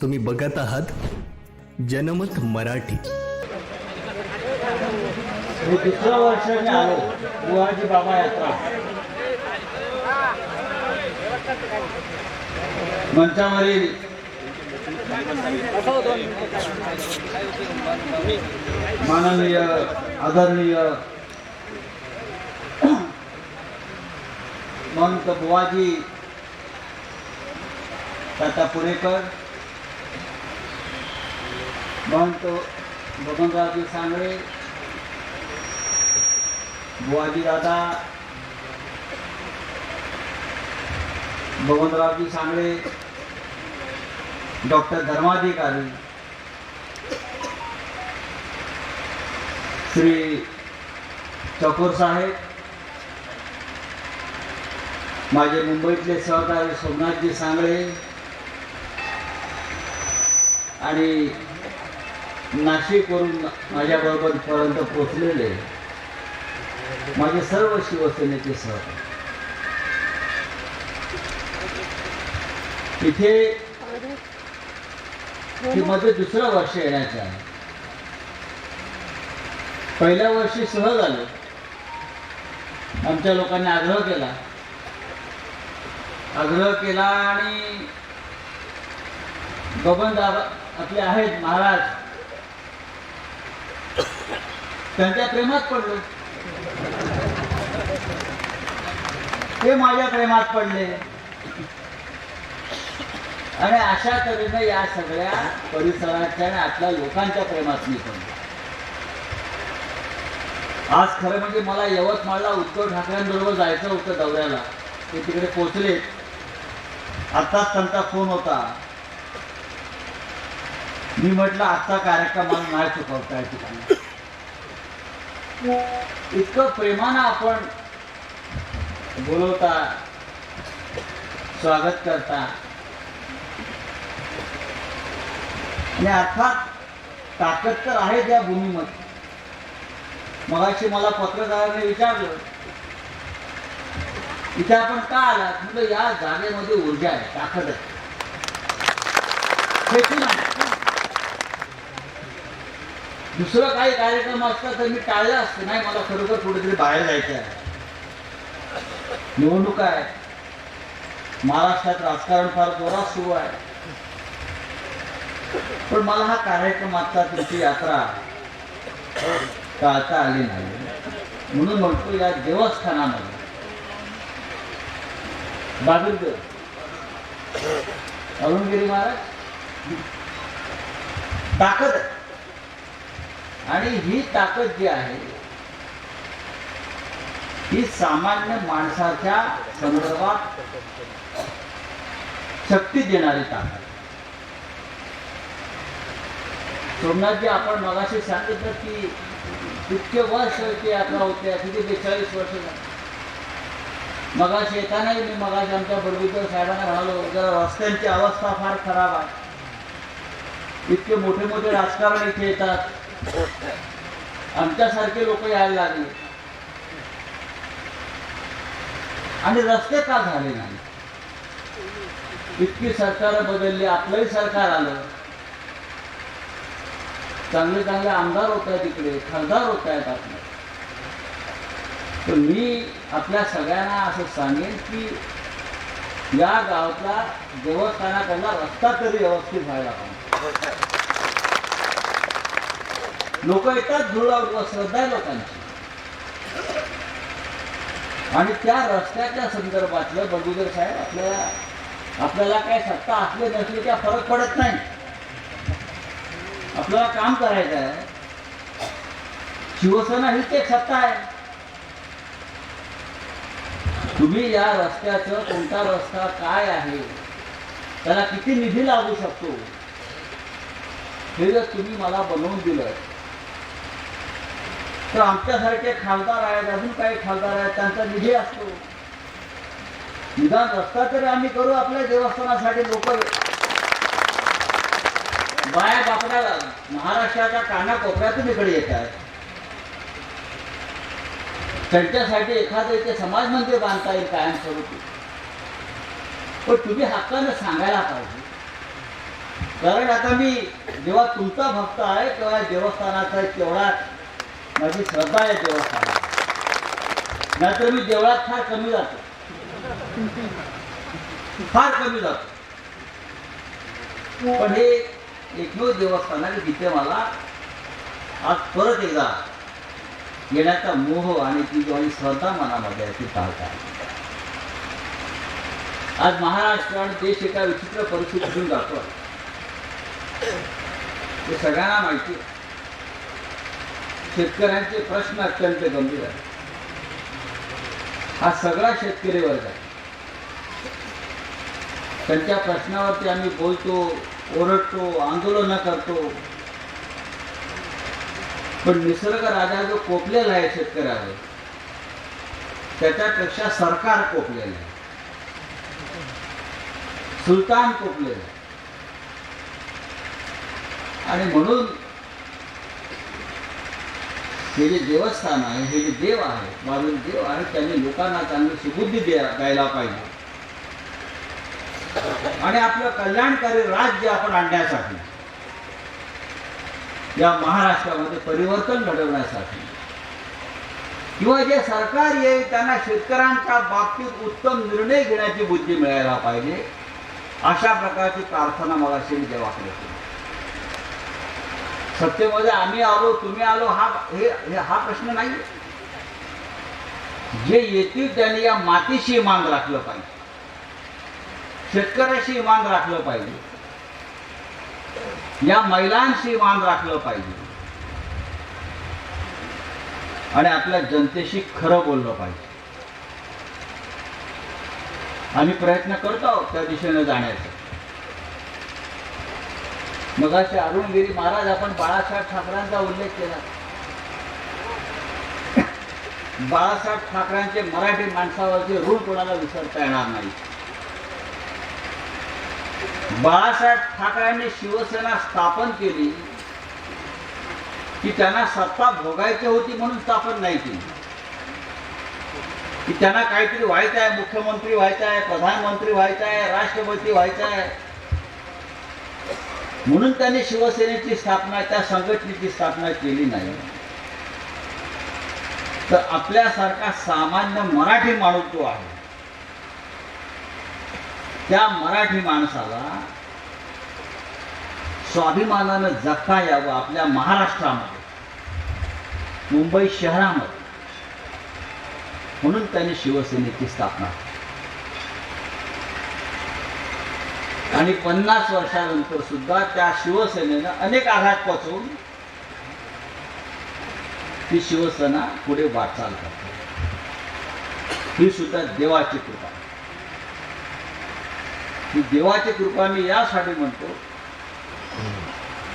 तुम्ही बघत आहात जनमत मराठी. हे दुसरं वर्ष आलो बुवाजी बाबा यात्रा मंचावरील माननीय आदरणीय महंत बुवाजी टाटा पुणेकर महंत बबनरावजी सांगळे बुवाजी दादा बबनरावजी सांगळे डॉक्टर धर्माधिकारी श्री चकोर साहेब माझे मुंबईतले सहकारी सोमनाथजी सांगळे आणि नाशिकवरून माझ्याबरोबर पर्यंत पोचलेले माझे सर्व शिवसेनेचे सहकारी इथे हे माझं दुसरं वर्ष येण्याचं आहे. पहिल्या वर्षी सहज आलो आमच्या लोकांनी आग्रह केला. आग्रह केला आणि बबन दादा आपले आहेत महाराज त्यांच्या प्रेमात पडलो. ते माझ्या प्रेमात पडले. आणि अशा तऱ्हेनं या सगळ्या परिसराच्या आणि आपल्या लोकांच्या प्रेमात मी पडलो. आज खरं म्हणजे मला यवतमाळला उद्धव ठाकरेंबरोबर जायचं होतं दौऱ्याला. ते तिकडे पोचले आत्ताच त्यांचा फोन होता. मी म्हटलं आजचा कार्यक्रम मला नाही चुकवता या ठिकाणी इतकं प्रेमानं आपण बोलवता स्वागत करता. आणि अर्थात ताकद तर आहे त्या भूमीमध्ये. मगाशी मला पत्रकाराने विचारलं इथे आपण का आलात? म्हणजे या जागेमध्ये ऊर्जा आहे ताकद आहे. दुसरं काही कार्यक्रम असता तर मी टाळलं असतं. नाही मला खरोखर कुठेतरी बाहेर जायचं आहे. निवडणूक आहे. महाराष्ट्रात राजकारण फार जोरात सुरू आहे. पण मला हा कार्यक्रम आता तुमची यात्रा टाळता आली नाही. म्हणून म्हणतो या देवस्थानामध्ये बाबुर्ग अरुणगिरी महाराज ताकद आहे. आणि ही ताकद जी आहे ही सामान्य माणसाच्या संदर्भात शक्ती देणारी ताकद. सोमनाथजी आपण मगाशी सांगितलं की इतके वर्ष ते यात्रा होते किती बेचाळीस वर्ष झाली. मगाशी येतानाही मी मगाशी आमच्या बडगुकर साहेबांना म्हणालो जरा रस्त्यांची अवस्था फार खराब आहे. इतके मोठे मोठे राजकारण इथे येतात. आमच्यासारखे लोक यायला लागले. आणि रस्ते का झाले नाही? इतकी सरकार बदलली आपलंही सरकार आलं. चांगले चांगले आमदार होत आहेत इकडे खासदार होत आहेत आपले. तर मी आपल्या सगळ्यांना असं सांगेन की या गावातला देवस्थानाकडला रस्ता तरी व्यवस्थित व्हायला पाहिजे लोक येतात धुळावर श्रद्धा आहे लोकांची. आणि त्या रस्त्याच्या संदर्भातलं बगुदर साहेब आपल्याला आपल्याला काय सत्ता असले नसले त्या फरक पडत नाही. आपल्याला काम करायचं आहे. शिवसेना हीच एक सत्ता आहे. तुम्ही या रस्त्याचं कोणता रस्ता काय आहे त्याला किती निधी लागू शकतो? हे जर तुम्ही मला बनवून दिलं तर आमच्यासारखे खासदार आहेत अजून काही खासदार आहेत त्यांचा निधी असतो. निदान रस्ता तरी आम्ही करू आपल्या देवस्थानासाठी लोक. बाया बापड्याला महाराष्ट्राच्या कानाकोपऱ्यातून इकडे येतात त्यांच्यासाठी एखादं इथे समाज मंदिर बांधता येईल कायमस्वरूपी. पण तुम्ही हक्कानं सांगायला पाहिजे. कारण आता मी जेव्हा तुमचा भक्त आहे तेव्हा देवस्थानाचा तेवढा माझी श्रद्धा आहे देवस्थानात नाहीतर मी देवळात फार कमी जातो. फार कमी जातो. पण हे एकमेव देवस्थानाने तिथे मला आज परत एकदा येण्याचा मोह आणि ती आणि श्रद्धा मनामध्ये आहे ती चालत आहे आज महाराष्ट्र आणि देश एका विचित्र परिस्थितीतून जातो. हे सगळ्यांना माहिती आहे. शेतकऱ्यांचे प्रश्न अत्यंत गंभीर आहेत. हा सगळा शेतकरी वर्ग आहे. त्यांच्या प्रश्नावरती आम्ही बोलतो ओरडतो आंदोलनं करतो. पण निसर्ग राजा जो कोपलेला आहे शेतकऱ्यावर त्याच्यापेक्षा सरकार कोपलेलं आहे. सुलतान कोपलेलं आहे. आणि म्हणून हे जे देवस्थान आहे हे जे देव आहे महावीर देव आहे त्यांनी लोकांना चांगली सुबुद्धी द्या द्यायला पाहिजे. आणि आपलं कल्याणकारी राज्य आपण आणण्यासाठी या महाराष्ट्रामध्ये परिवर्तन घडवण्यासाठी किंवा जे सरकार येईल त्यांना शेतकऱ्यांच्या बाबतीत उत्तम निर्णय घेण्याची बुद्धी मिळायला पाहिजे अशा प्रकारची प्रार्थना मला श्री देवाकडे केली. सत्तेमध्ये आम्ही आलो तुम्ही आलो हा हे हे- हा प्रश्न नाही जे येतील त्याने या मातीशी मान राखलं पाहिजे. शेतकऱ्याशी मान राखलं पाहिजे. या महिलांशी मान राखलं पाहिजे. आणि आपल्या जनतेशी खरं बोललं पाहिजे. आम्ही प्रयत्न करतो आहोत त्या दिशेने जाण्याचा. मगाशी अरुणगिरी महाराज आपण बाळासाहेब ठाकरांचा उल्लेख केला. बाळासाहेब ठाकरांचे मराठी माणसावरचे ऋण कोणाला विसरता येणार नाही. बाळासाहेब ठाकरेंनी शिवसेना स्थापन केली की त्यांना सत्ता भोगायची होती म्हणून स्थापन नाही केली. की त्यांना काहीतरी व्हायचं आहे मुख्यमंत्री व्हायचं आहे प्रधानमंत्री व्हायचं आहे राष्ट्रपती व्हायचं आहे म्हणून त्यांनी शिवसेनेची स्थापना त्या संघटनेची स्थापना केली नाही तर आपल्यासारखा सामान्य मराठी माणूस जो आहे त्या मराठी माणसाला स्वाभिमानानं जगता यावं आपल्या महाराष्ट्रामध्ये मुंबई शहरामध्ये म्हणून त्यांनी शिवसेनेची स्थापना केली. आणि पन्नास वर्षानंतर सुद्धा त्या शिवसेनेनं अनेक आघात पोचवून ती शिवसेना पुढे वाटचाल करते. ही सुद्धा देवाची कृपा. ही देवाची कृपा मी यासाठी म्हणतो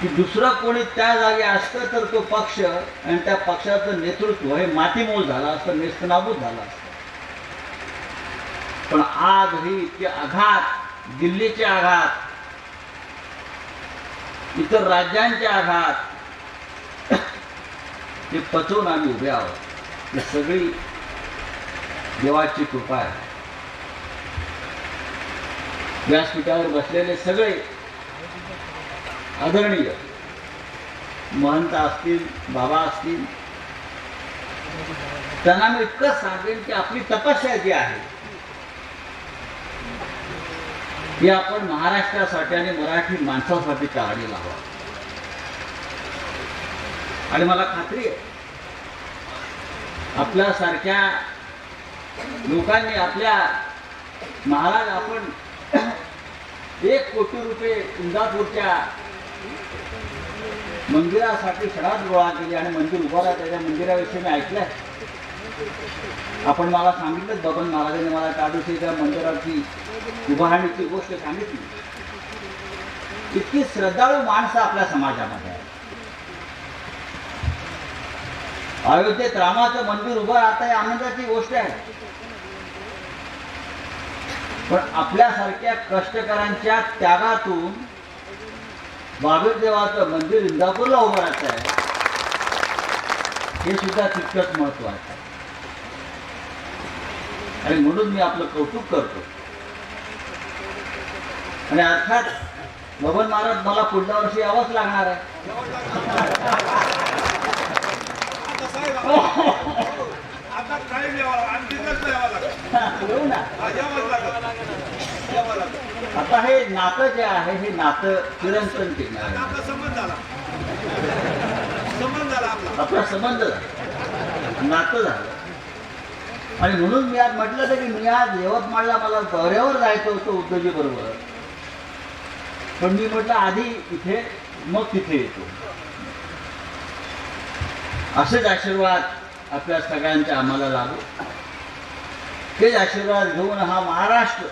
की दुसरं कोणी त्या जागी असतं तर तो पक्ष आणि त्या पक्षाचं नेतृत्व हे मातीमोल झालं असतं नेस्तनाबूत झालं असतं. पण आज ही इतके आघात दिल्लीचे आघात इतर राज्यांचे आघात हे पचवून आम्ही उभे आहोत. ही सगळी देवाची कृपा आहे. व्यासपीठावर बसलेले सगळे आदरणीय महंत असतील बाबा असतील त्यांना मी इतकं सांगेन की आपली तपस्या जी आहे हे आपण महाराष्ट्रासाठी आणि मराठी माणसासाठी काढली लावा आणि मला खात्री आहे आपल्यासारख्या लोकांनी आपल्या महाराज आपण एक कोटी रुपये इंदापूरच्या मंदिरासाठी सडाच गोळा केली आणि मंदिर उभारा त्याच्या मंदिराविषयी मी ऐकलंय. आपण मला सांगितलं बबन महाराजांनी मला त्या दिवशी त्या मंदिराची उभारणीची गोष्ट सांगितली. इतकी श्रद्धाळू माणसं आपल्या समाजामध्ये आहे अयोध्येत रामाचं मंदिर उभं राहता आनंदाची गोष्ट आहे. पण आपल्यासारख्या कष्टकऱ्यांच्या त्यागातून बाबीर देवाचं मंदिर इंदापूरला उभं राहत आहे हे सुद्धा तितकंच महत्वाचं आहे. आणि म्हणून मी आपलं कौतुक करतो. आणि अर्थात भवन महाराज मला पुढल्या वर्षी यावंच लागणार आहे. आता हे नातं जे आहे हे नातं चिरंतन टिकणार आता आपला संबंध झाला संबंध झाला आपला संबंध झाला. नातं झालं. आणि म्हणून मी आज म्हटलं तर की मी आज यवतमाळला मला दौऱ्यावर जायचं होतं उद्धवजी बरोबर पण मी म्हटलं आधी इथे मग तिथे येतो. असेच आशीर्वाद आपल्या सगळ्यांचे आम्हाला लागू. तेच आशीर्वाद घेऊन हा महाराष्ट्र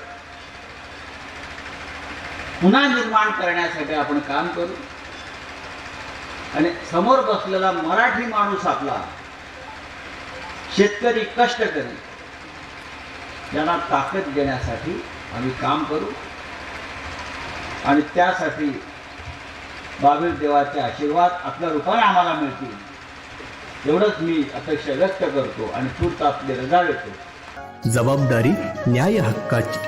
पुन्हा निर्माण करण्यासाठी आपण काम करू. आणि समोर बसलेला मराठी माणूस आपला शेतकरी कष्टकरी त्यांना ताकद देण्यासाठी आम्ही काम करू. आणि त्यासाठी बाबीर देवाचे आशीर्वाद आपल्या रूपाने आम्हाला मिळतील. एवढंच मी अपेक्षा व्यक्त करतो आणि तूर्त आपली रजा देतो. जबाबदारी न्याय हक्काची.